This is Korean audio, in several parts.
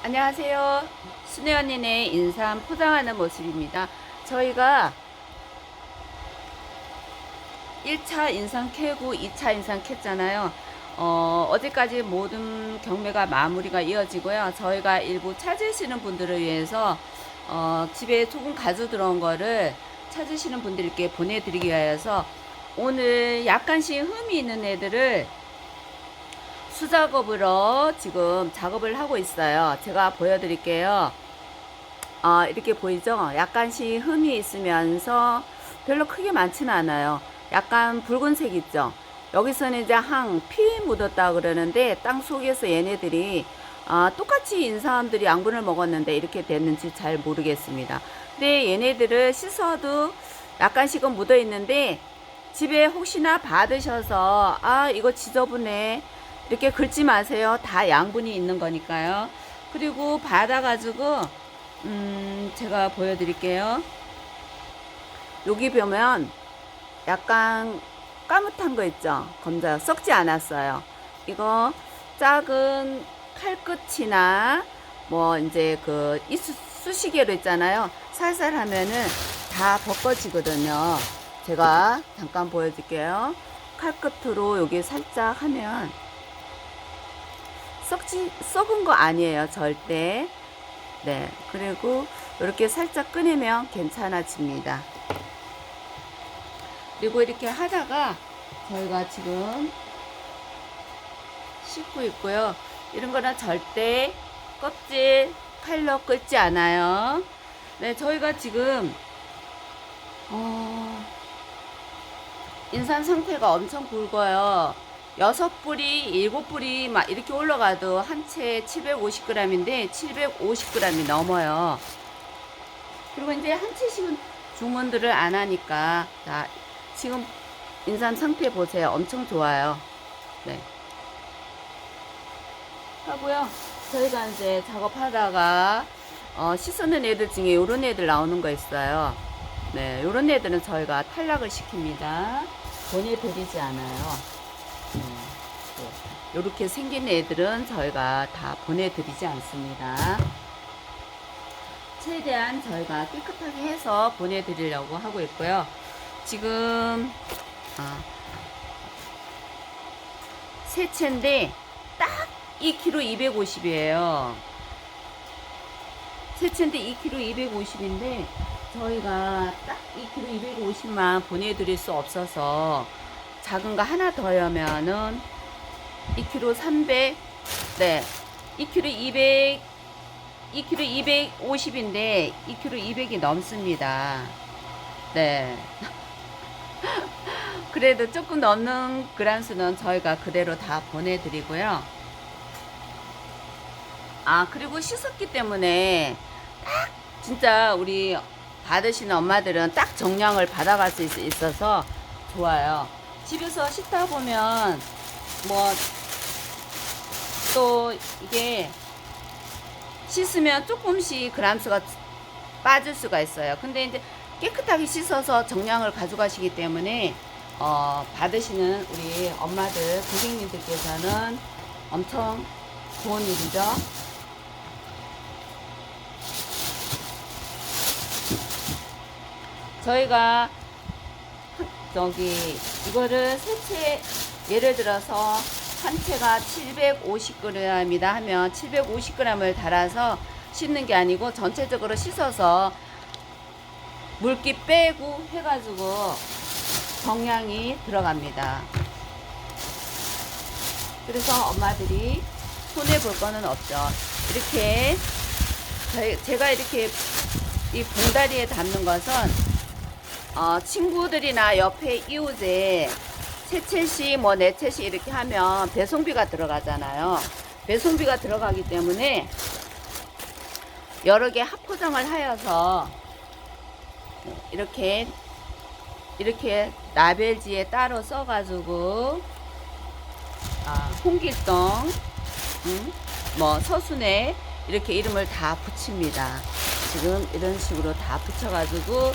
안녕하세요. 순혜 언니네 인삼 포장하는 모습입니다. 저희가 1차 인삼 캐고 2차 인삼 캤잖아요. 어, 어제까지 모든 경매가 마무리가 이어지고요. 저희가 일부 찾으시는 분들을 위해서 어, 집에 조금 가져 들어온 거를 찾으시는 분들께 보내드리기 위해서 오늘 약간씩 흠이 있는 애들을 수작업으로 지금 작업을 하고 있어요. 제가 보여드릴게요. 어, 이렇게 보이죠? 약간씩 흠이 있으면서 별로 크게 많지는 않아요. 약간 붉은색 있죠? 여기서는 이제 항, 피 묻었다 그러는데 땅 속에서 얘네들이 아, 똑같이 인사람들이 양분을 먹었는데 이렇게 됐는지 잘 모르겠습니다. 근데 얘네들을 씻어도 약간씩은 묻어 있는데 집에 혹시나 받으셔서 아 이거 지저분해 이렇게 긁지 마세요. 다 양분이 있는 거니까요. 그리고 받아가지고 음 제가 보여드릴게요. 여기 보면 약간 까뭇한 거 있죠. 검자 썩지 않았어요. 이거 작은 칼끝이나 뭐 이제 그 이수 수시개로 있잖아요. 살살 하면은 다 벗겨지거든요. 제가 잠깐 보여드릴게요. 칼끝으로 여기 살짝 하면 썩지 썩은 거 아니에요. 절대. 네. 그리고 이렇게 살짝 꺼내면 괜찮아집니다. 그리고 이렇게 하다가 저희가 지금 씻고 있고요. 이런 거는 절대 껍질 칼로 끓지 않아요. 네, 저희가 지금 어, 인삼 상태가 엄청 굵어요. 여섯 뿌리, 일곱 뿌리 막 이렇게 올라가도 한 채 750g인데 750g이 넘어요. 그리고 이제 한 채씩은 주문들을 안 하니까 자, 지금 인삼 상태 보세요. 엄청 좋아요. 네. 하고요. 저희가 이제 작업하다가 어, 씻는 애들 중에 요런 애들 나오는 거 있어요. 네, 요런 애들은 저희가 탈락을 시킵니다. 보내드리지 않아요. 네, 네. 요렇게 생긴 애들은 저희가 다 보내드리지 않습니다. 최대한 저희가 깨끗하게 해서 보내드리려고 하고 있고요. 지금 아, 세 채인데 딱 2kg 250이에요. 세 채인데 2kg 250인데 저희가 딱 2kg 250만 보내드릴 수 없어서 작은 거 하나 더 하면은 2kg 300, 네, 2kg 200, 2kg 250인데 2kg 200이 넘습니다. 네. 그래도 조금 넘는 그란수는 저희가 그대로 다 보내드리고요. 아, 그리고 씻었기 때문에 딱 진짜 우리 받으시는 엄마들은 딱 정량을 받아갈 수 있- 있어서 좋아요. 집에서 씻다 보면 뭐 또 이게 씻으면 조금씩 그람수가 빠질 수가 있어요. 근데 이제 깨끗하게 씻어서 정량을 가져가시기 때문에 어, 받으시는 우리 엄마들, 고객님들께서는 엄청 좋은 일이죠. 저희가 저기 이거를 세채 예를 들어서 한 채가 750g이다 하면 750g을 달아서 씻는 게 아니고 전체적으로 씻어서 물기 빼고 해가지고 정량이 들어갑니다. 그래서 엄마들이 손해 볼 거는 없죠. 이렇게 제가 이렇게 이 봉다리에 담는 것은 어, 친구들이나 옆에 이웃에 세 채씩 뭐네 채씩 이렇게 하면 배송비가 들어가잖아요. 배송비가 들어가기 때문에 여러 개 합포장을 하여서 이렇게 이렇게 라벨지에 따로 써가지고 아, 홍길동, 음, 뭐 서순에 이렇게 이름을 다 붙입니다. 지금 이런 식으로 다 붙여가지고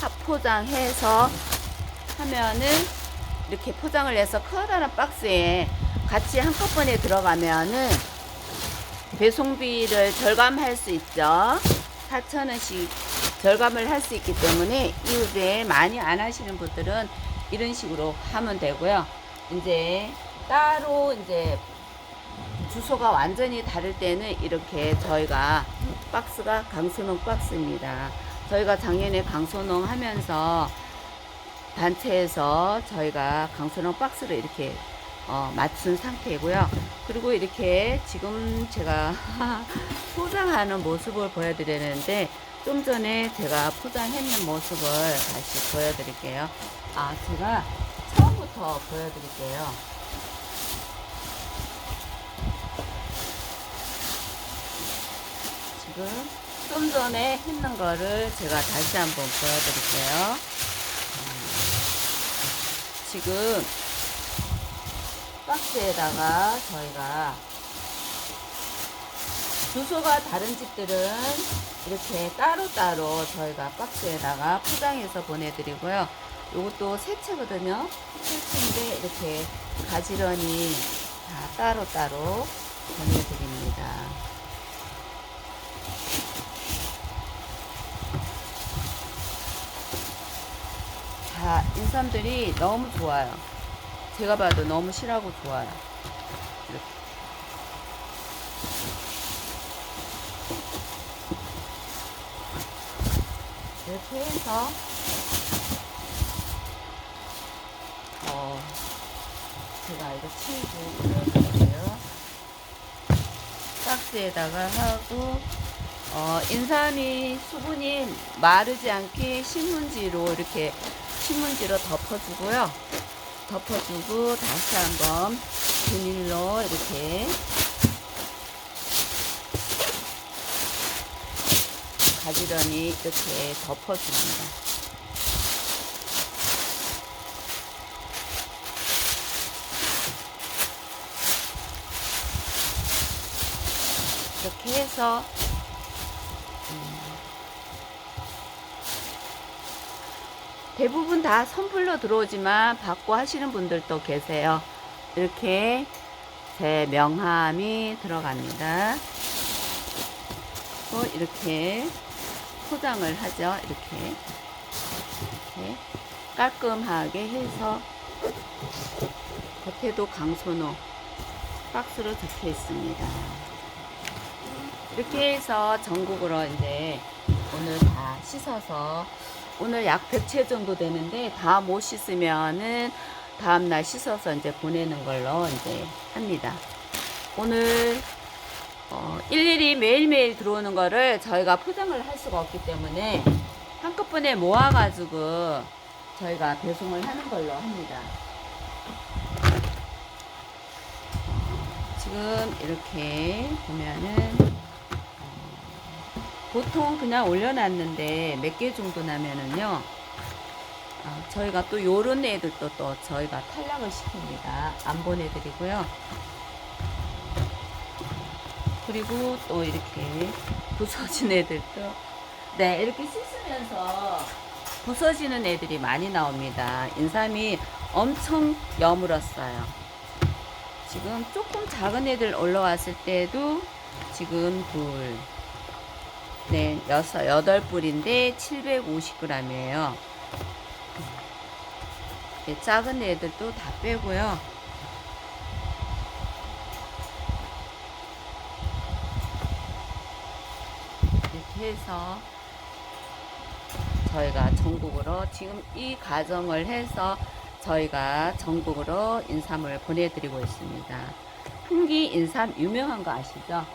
합포장해서 하면은 이렇게 포장을 해서 커다란 박스에 같이 한꺼번에 들어가면은 배송비를 절감할 수 있죠. 4,000원씩 절감을 할 수 있기 때문에 이후에 많이 안 하시는 분들은 이런 식으로 하면 되고요. 이제 따로 이제 주소가 완전히 다를 때는 이렇게 저희가 박스가 강소농 박스입니다. 저희가 작년에 강소농 하면서 단체에서 저희가 강소농 박스를 이렇게 어, 맞춘 상태이고요. 그리고 이렇게 지금 제가 포장하는 모습을 보여드리는데 좀 전에 제가 포장했는 모습을 다시 보여드릴게요. 아, 제가 처음부터 보여드릴게요. 지금 좀 전에 했는 거를 제가 다시 한번 보여드릴게요. 음, 지금 박스에다가 저희가 주소가 다른 집들은 이렇게 따로따로 저희가 박스에다가 포장해서 보내드리고요. 이것도 새채거든요. 새채인데 이렇게 가지런히 다 따로따로 보내드립니다. 다 인삼들이 너무 좋아요. 제가 봐도 너무 실하고 좋아요. 이렇게. 이렇게 해서 어 제가 이거 치우고 보여드릴게요. 박스에다가 하고 어, 인삼이 수분이 마르지 않게 신문지로 이렇게 신문지로 덮어주고요. 덮어주고 다시 한번 비닐로 이렇게 가지런히 이렇게 덮어줍니다. 이렇게 해서 대부분 다 선불로 들어오지만 받고 하시는 분들도 계세요. 이렇게 제 명함이 들어갑니다. 또 이렇게 포장을 하죠. 이렇게 이렇게 깔끔하게 해서 겉에도 강소노 박스로 적혀 있습니다. 이렇게 해서 전국으로 이제 오늘 다 씻어서 오늘 약 100채 정도 되는데 다 못 씻으면은 다음날 씻어서 이제 보내는 걸로 이제 합니다. 오늘 어, 일일이 매일매일 들어오는 거를 저희가 포장을 할 수가 없기 때문에 한꺼번에 모아가지고 저희가 배송을 하는 걸로 합니다. 지금 이렇게 보면은 보통 그냥 올려놨는데 몇 개 정도 나면은요 아, 저희가 또 요런 애들도 또 저희가 탈락을 시킵니다. 안 보내드리고요. 그리고 또 이렇게 부서진 애들도 네 이렇게 씻으면서 부서지는 애들이 많이 나옵니다. 인삼이 엄청 여물었어요. 지금 조금 작은 애들 올라왔을 때도 지금 둘 네, 여섯, 여덟 불인데 750g이에요. 네, 작은 애들도 다 빼고요. 이렇게 해서 저희가 전국으로 지금 이 과정을 해서 저희가 전국으로 인삼을 보내드리고 있습니다. 풍기 인삼 유명한 거 아시죠?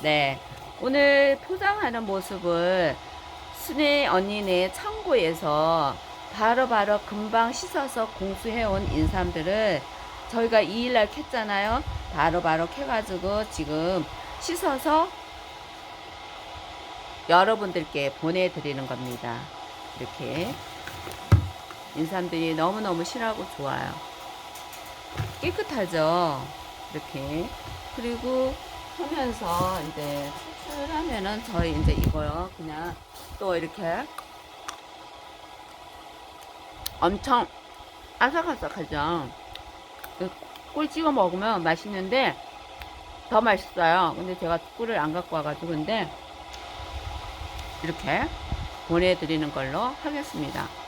네. 오늘 포장하는 모습을 순애 언니네 창고에서 바로 바로 금방 씻어서 공수해온 인삼들을 저희가 2일날 캤잖아요. 바로 바로 캐가지고 지금 씻어서 여러분들께 보내드리는 겁니다. 이렇게 인삼들이 너무너무 실하고 좋아요. 깨끗하죠? 이렇게. 그리고 하면서 이제 추출하면은 저희 이제 이거요 그냥 또 이렇게 엄청 아삭아삭하죠 꿀 찍어 먹으면 맛있는데 더 맛있어요. 근데 제가 꿀을 안 갖고 와가지고 근데 이렇게 보내드리는 걸로 하겠습니다.